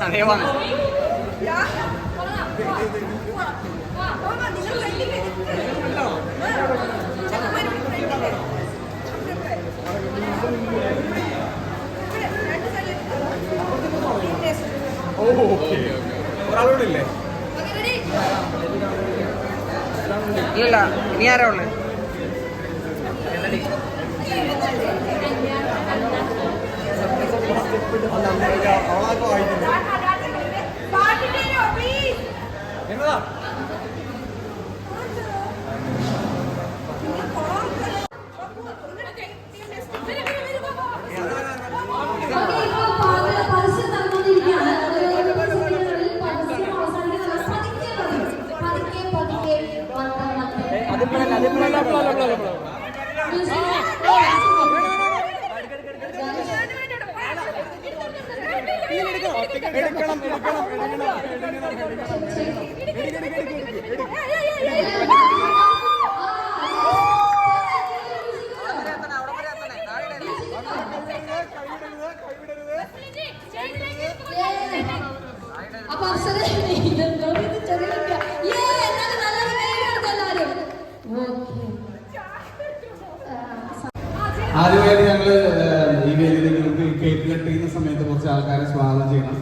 അതേ വന്നു ഒരാളോടില്ലേ? ഇല്ലല്ല ഇനി ആരാ ഉള്ളത് മന്ദം മന്ദം. എടുക്കണം എടുക്കണം എടുക്കണം അപ്പൊ. ആ, ആദ്യമായിട്ട് ഞങ്ങൾ ഈ നമുക്ക് കേക്ക് കട്ട് ചെയ്യുന്ന സമയത്ത് കുറച്ച് ആൾക്കാരെ സ്വാഗതം ചെയ്യണം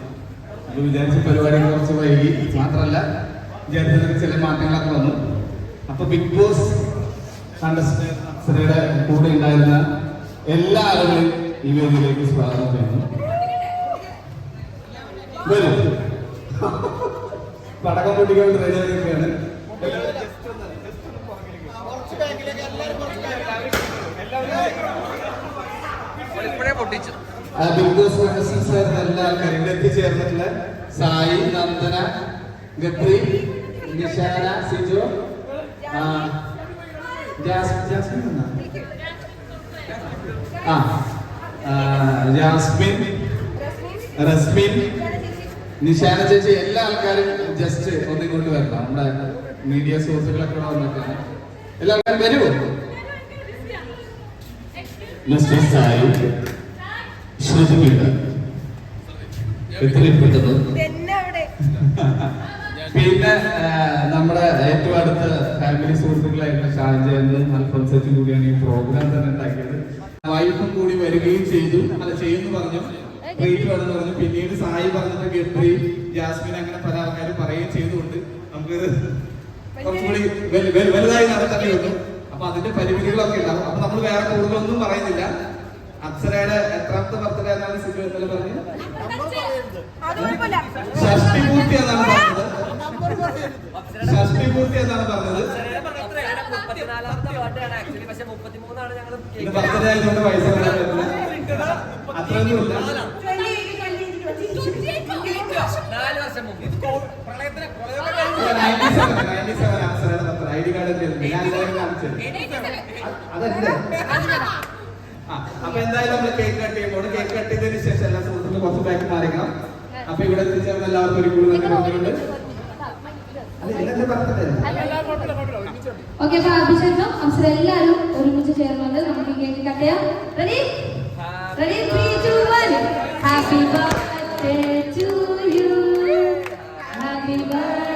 വിചാരിച്ച പരിപാടി കുറച്ച് വിചാരിച്ചതിൽ ചില മാറ്റങ്ങളൊക്കെ വന്നു. അപ്പൊ ബിഗ് ബോസ് കണ്ടസ്റ്റൻസിയുടെ കൂടെ ഉണ്ടായിരുന്ന എല്ലാ ആളുകളും ഈ വേദിയിലേക്ക് സ്വാഗതം ചെയ്യുന്നു. വരും. പടക്കം പൊട്ടിക്കാൻ റെഡി ആയിരിക്കുകയാണ്. ഇപ്പോഴേ ബിഗ് ബോസ് ആയിരുന്ന എല്ലാ ആൾക്കാരും എത്തിച്ചേർന്നിട്ടുള്ള സായി നന്ദന ഗത്രി നിഷാന സിജു ജാസ്മിൻ? ആ ജാസ്മിൻ റസ്മിൻ നിഷാന ചേച്ചി എല്ലാ ആൾക്കാരും ജസ്റ്റ് ഒന്നിങ്ങോട്ട് വരണം. നമ്മുടെ മീഡിയ സോഴ്സുകളൊക്കെ ഇവിടെ വന്നിട്ടാണ് എല്ലാ ആൾക്കാരും വരുമോ മിസ്റ്റർ സായി ശ്രുതിപീഠം. എത്രയും പെട്ടെന്ന്. പിന്നെ നമ്മുടെ ഏറ്റവും അടുത്ത ഫാമിലി സുഹൃത്തുക്കളായിട്ടുള്ള ഷാജാനും അൽഫോൻസച്ചും കൂടിയാണ് ഈ പ്രോഗ്രാം തന്നെ ഉണ്ടാക്കിയത്. വൈഫും കൂടി വരികയും ചെയ്തു. അല്ല ചെയ്യുന്നു പറഞ്ഞു. ട്രീറ്റ് വേണമെന്ന് പറഞ്ഞു. പിന്നീട് സായി പറഞ്ഞിട്ട് ഗത്രി ജാസ്മിൻ അങ്ങനെ പല ആൾക്കാരും പറയുകയും ചെയ്തുകൊണ്ട് നമുക്കിത് കുറച്ചുകൂടി വലു- വലു- വലുതായി നടത്തേണ്ടി വന്നു. അപ്പൊ അതിന്റെ പരിമിതികളൊക്കെ ഉണ്ടാവും. അപ്പൊ നമ്മൾ വേറെ കൂടുതലൊന്നും പറയുന്നില്ല. അപ്സരയുടെ എത്രാമത്തെ ബർത്ത്ഡേ എന്നാണ് സിജു ഇന്നലെ പറഞ്ഞത് ഷഷ്ടി പൂർത്തി എന്നാണ് പറഞ്ഞത് ഷഷ്ടി പൂർത്തി എന്നാണ് പറഞ്ഞത് ബർത്ത്ഡേ ആയതുകൊണ്ട് പൈസ അത്രയൊന്നുമില്ല നാല് അപ്പൊ എന്തായാലും നമ്മൾ കേക്ക് കട്ട് ചെയ്യുമ്പോൾ കേക്ക് കട്ട് ചെയ്തതിന് ശേഷം എല്ലാ സുഹൃത്തുക്കളും കുറച്ച് ബാക്ക് മാറിക്കണം. അപ്പൊ ഇവിടെ എത്തിച്ചേർന്ന എല്ലാവർക്കും ഒരു കൂടുതൽ പറഞ്ഞിട്ടുണ്ട്. ഓക്കെ അപ്പൊ അഭിഷേകം അപ്സര എല്ലാവരും ഒരുമിച്ച് ചേർന്നുകൊണ്ട് നമുക്ക് കേക്ക് കട്ട് ചെയ്യാം. Ready ready three two one happy birthday to you happy birthday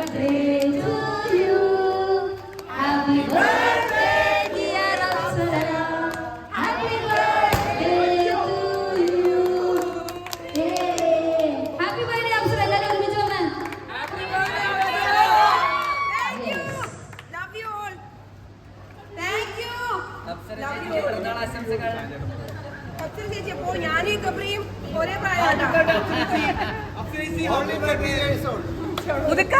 ചേച്ചി ഒരേ പുതുക്ക